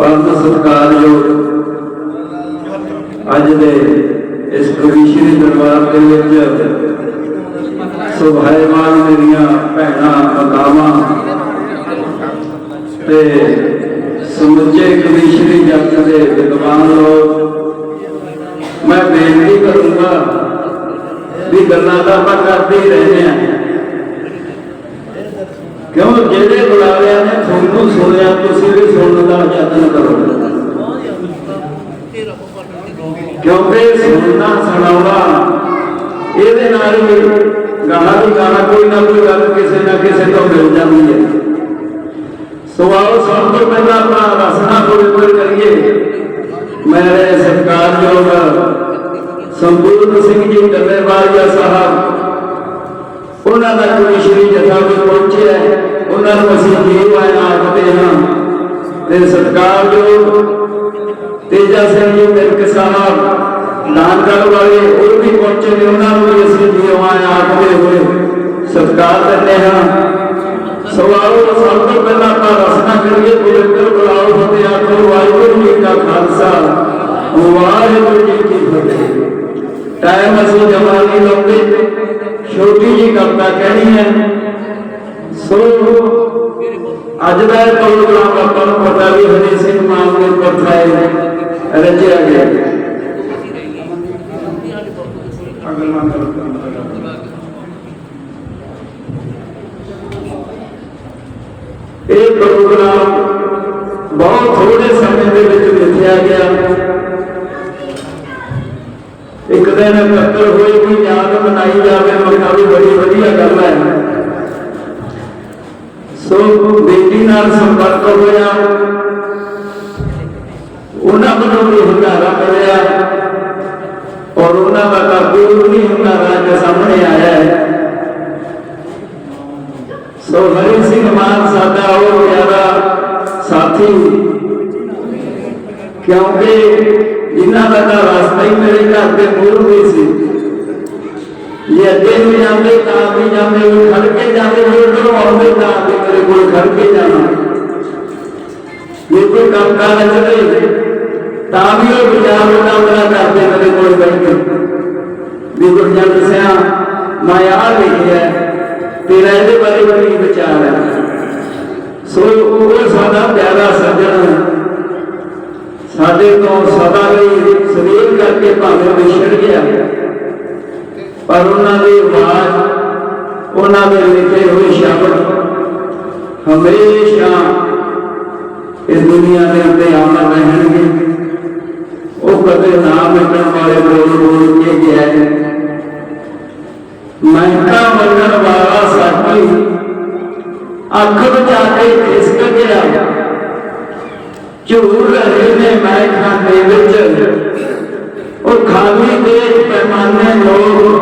ਪਰਮ ਸਤਿਕਾਰਯੋਗ ਅੱਜ ਦੇ ਇਸ ਕਵੀਸ਼ਰੀ ਦਰਬਾਰ ਦੇ ਵਿੱਚ ਸੁਭਾਇਮਾਨ ਮੇਰੀਆਂ ਭੈਣਾਂ, ਮਾਤਾਵਾਂ ਤੇ ਸਮੁੱਚੇ ਕਵੀਸ਼ਰੀ ਜੱਤ ਦੇ ਵਿਦਵਾਨ ਲੋਕ, ਮੈਂ ਬੇਨਤੀ ਕਰੂੰਗਾ ਵੀ ਗੱਲਾਂ ਤਾਂ ਆਪਾਂ ਕਰਦੇ ਹੀ ਰਹਿੰਦੇ ਆ ਕਿਉਂ? ਜਿਹੜੇ ਬੁਲਾਰਿਆਂ ਨੇ ਤੁਹਾਨੂੰ ਸੁਣਿਆ, ਤੁਸੀਂ ਵੀ ਸੁਣਨ ਦਾ ਯਤਨ ਕਰੋ। ਕਿਉਂਕਿ ਸੁਣਨਾ ਸੁਣਾਉਣਾ, ਇਹਦੇ ਨਾਲ ਹੀ ਗਾਣਾ ਦੀ ਗਾਣਾ, ਕੋਈ ਨਾ ਕੋਈ ਗੱਲ ਕਿਸੇ ਨਾ ਕਿਸੇ ਤੋਂ ਮਿਲ ਜਾਂਦੀ ਹੈ। ਸੋ ਆਓ ਸਭ ਤੋਂ ਪਹਿਲਾਂ ਆਪਾਂ ਰਸਨਾ ਪਵਿੱਤਰ ਕਰੀਏ। ਮੇਰੇ ਸਤਿਕਾਰਯੋਗ ਸੰਪੂਰਨ ਸਿੰਘ ਜੀ ਡੱਲੇਵਾਲੀਆ ਸਾਹਿਬ ਉਹਨਾਂ ਦਾ ਕੋਈ ਸ਼੍ਰੀ ਜਥਾ ਵੀ ਪਹੁੰਚਿਆ ਉਹਨਾਂ ਨੂੰ ਅਸੀਂ ਜੀਵ ਆਖਦੇ ਹਾਂ। ਤੇ ਸਤਿਕਾਰਯੋਗ ਤੇਜਾ ਸਿੰਘ ਜੀ ਮਿਲਕ ਸਾਹਿਬ ਨਾਨਕਲ ਵਾਲੇ, ਉਹ ਵੀ ਪਹੁੰਚੇ ਨੇ, ਉਹਨਾਂ ਨੂੰ ਵੀ ਅਸੀਂ ਜੀਵ ਆਖਦੇ ਹੋਏ। ਸਤਿਕਾਰ ਦਿੰਦੇ ਹਾਂ। ਸਵਾਲੋ ਸਭ ਤੋਂ ਪਹਿਲਾਂ ਆਪਾਂ ਰਸਨਾ ਕਰੀਏ ਪਵਿੱਤਰ ਬੁਲਾਓ ਫਤਿਹ ਆਖੋ, ਵਾਹਿਗੁਰੂ ਜੀ ਕਾ ਖਾਲਸਾ। ਵਾਹਿਗੁਰੂ ਜੀ ਕੀ ਫਤਿਹ। ਟਾਈਮ ਅਸੀਂ ਜਮਾ ਨਹੀਂ ਲਾਉਂਦੇ ਛੋਟੀ ਜੀ ਕਵਿਤਾ ਕਹਿਣੀ ਹੈ ਸੋ ਅੱਜ ਦਾ ਇਹ ਪ੍ਰੋਗਰਾਮ ਆਪਾਂ ਨੂੰ ਪਤਾ ਵੀ ਹਰੀ ਸਿੰਘ ਮਾਨ ਦੇ ਉੱਪਰ ਹੈ ਰਚਿਆ ਗਿਆ ਇਹ ਪ੍ਰੋਗਰਾਮ ਬਹੁਤ ਥੋੜੇ ਸਮੇਂ ਦੇ ਵਿੱਚ ਲਿਖਿਆ ਗਿਆ ਇੱਕ ਦਿਨ ਇਕੱਤਰ ਹੋਏ ਕੋਈ ਯਾਦ ਮਨਾਈ ਜਾਵੇ ਮੈਂ ਕਿਹਾ ਬੜੀ ਵਧੀਆ ਗੱਲ ਹੈ। ਸੋ ਬੇਟੀ ਨਾਲ ਸੰਪਰਕ ਹੋਇਆ। ਉਹਨਾਂ ਵੱਲੋਂ ਵੀ ਹੁੰਗਾਰਾ ਮਿਲਿਆ ਔਰ ਉਹਨਾਂ ਦਾ ਕਾਬੂ ਨਹੀਂ ਹੁੰਗਾਰਾ ਜੋ ਸਾਹਮਣੇ ਆਇਆ ਹੈ। ਸੋ ਹਰੀ ਸਿੰਘ ਮਾਨ, ਸਾਡਾ ਉਹ ਪਿਆਰਾ ਸਾਥੀ, ਕਿਉਂਕਿ ਜਿਨ੍ਹਾਂ ਦਾ ਤਾਂ ਰਸਤਾ ਹੀ ਮੇਰੇ ਘਰ ਦੇ ਮੂਹਰ ਵੀ ਸੀ ਜੇ ਅੱਗੇ ਨੂੰ ਜਾਂਦੇ ਤਾਂ ਵੀ ਜਾਂਦੇ ਉਹ ਖੜ ਕੇ ਜਾਂਦੇ ਹੋਏ ਉਧਰੋਂ ਆਉਂਦੇ ਤਾਂ ਵੀ ਮੇਰੇ ਕੋਲ ਖੜ ਕੇ ਜਾਣਾ ਜੇ ਕੋਈ ਕੰਮ ਕਾਰ ਚੱਲੇ ਤਾਂ ਵੀ ਉਹ ਵਿਚਾਰ ਮੁਕਾਬਲਾ ਕਰਦੇ ਮੇਰੇ ਕੋਲ ਬੈਠ ਕੇ ਵੀ ਗੁਰਜੰਟ ਸਿਆ ਮੈਂ ਆ ਲਿਖਿਆ ਤੇਰਾ ਇਹਦੇ ਬਾਰੇ ਕੀ ਵਿਚਾਰ ਹੈ ਸੋ ਉਹ ਸਾਡਾ ਪਿਆਰਾ ਸੱਜਣ ਸਾਡੇ ਤੋਂ ਸਦਾ ਲਈ ਸਰੀਰ ਕਰਕੇ ਭਾਵੇਂ ਵਿਛੜ ਗਿਆ ਪਰ ਉਹਨਾਂ ਦੀ ਆਵਾਜ਼, ਉਹਨਾਂ ਦੇ ਲਿਖੇ ਹੋਏ ਸ਼ਬਦ ਹਮੇਸ਼ਾ ਇਸ ਦੁਨੀਆ ਦੇ ਉੱਤੇ ਅਮਰ ਰਹਿਣਗੇ। ਉਹ ਕਦੇ ਨਾ ਮਿਟਣ ਵਾਲੇ ਬੋਲ ਬੋਲ ਕੇ ਗਿਆ ਹੈ। ਮਹਿਕਾ ਮੰਨਣ ਵਾਲਾ ਸਾਥੀ ਅੱਖ ਬਚਾ ਕੇ ਖਿਸਕ ਗਿਆ। ਝੂਰ ਰਹੇ ਨੇ ਮੈਂ ਖਾਂਦੇ ਵਿੱਚ। ਉਹ ਖਾਲੀ ਦੇ ਪੈਮਾਨੇ ਲੋਕ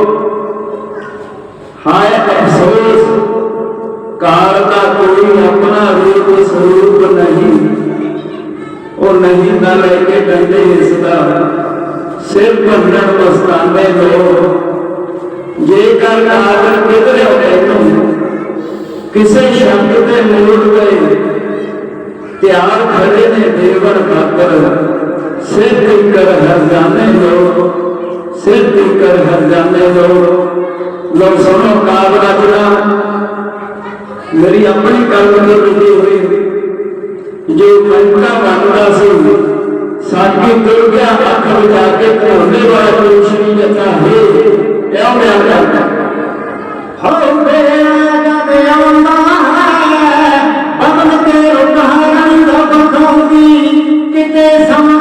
ਕੋਈ ਆਪਣਾ ਰੂਪ ਸਰੂਪ ਨਹੀਂ। ਉਹ ਨਹੀਂ ਨਾ ਲੈ ਕੇ ਡੰਡੇ ਇਸ ਦਾ। ਸਿਰ ਭੰਡਣ ਮਸਤਾਨੇ ਲੋਕ। ਜੇਕਰ ਕਾਦਰ ਕਿਧਰੇ ਤੈਨੂੰ ਕਿਸੇ ਸ਼ਬਦ ਦੇ ਮੂਲ ਗਏ। ਤਿਆਰ ਖੜੇ ਨੇ ਦੇਵਰ ਖਾਤਰ। ਸਿਰ ਕਰ ਹਜ਼ਾਨੇ ਲੋ ਸਿਰ ਕਰ ਹਜ਼ਾਨੇ ਲੋ ਲੋ ਸੁਣੋ ਕਾਲ ਰਚਨਾ। ਮੇਰੀ ਆਪਣੀ ਕਲਮ ਦੀ ਲਿਖੀ ਹੋਈ ਜੋ ਮਨਕਾ ਬਣਦਾ ਸੀ, ਸਾਡੀ ਤੁਰ ਅੱਖ ਵਿਚਾ ਕੇ ਧੋਣੇ ਵਾਲਾ ਕੋਈ ਜਤਾ ਹੈ। ਕਿਉਂ ਮੈਂ ਕਰਦਾ ਹੋ ਮੇਰਾ ਜਦ ਆਉਂਦਾ ਬਦਲ ਕੇ ਰੁਕਾਰਨ ਦਾ ਬਖਾਉਂਦੀ ਕਿਤੇ ਸਮਾਂ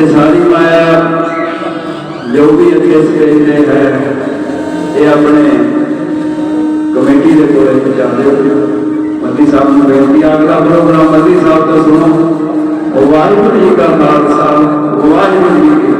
ਕਿ ਸਾਰੀ ਮਾਇਆ ਜੋ ਵੀ ਇੱਥੇ ਸਟੇਜ ਤੇ ਹੈ, ਇਹ ਆਪਣੇ ਕਮੇਟੀ ਦੇ ਕੋਲੇ ਪਹੁੰਚਾਉਂਦੇ ਹੋ। ਮੰਦੀ ਸਾਹਿਬ ਨੂੰ ਬੇਨਤੀ ਆਗਲਾ ਪ੍ਰੋਗਰਾਮ ਮੰਦੀ ਸਾਹਿਬ ਤੋਂ ਸੁਣੋ। ਵਾਹਿਗੁਰੂ ਜੀ ਕਾ ਖਾਲਸਾ ਵਾਹਿਗੁਰੂ ਜੀ ਕੀ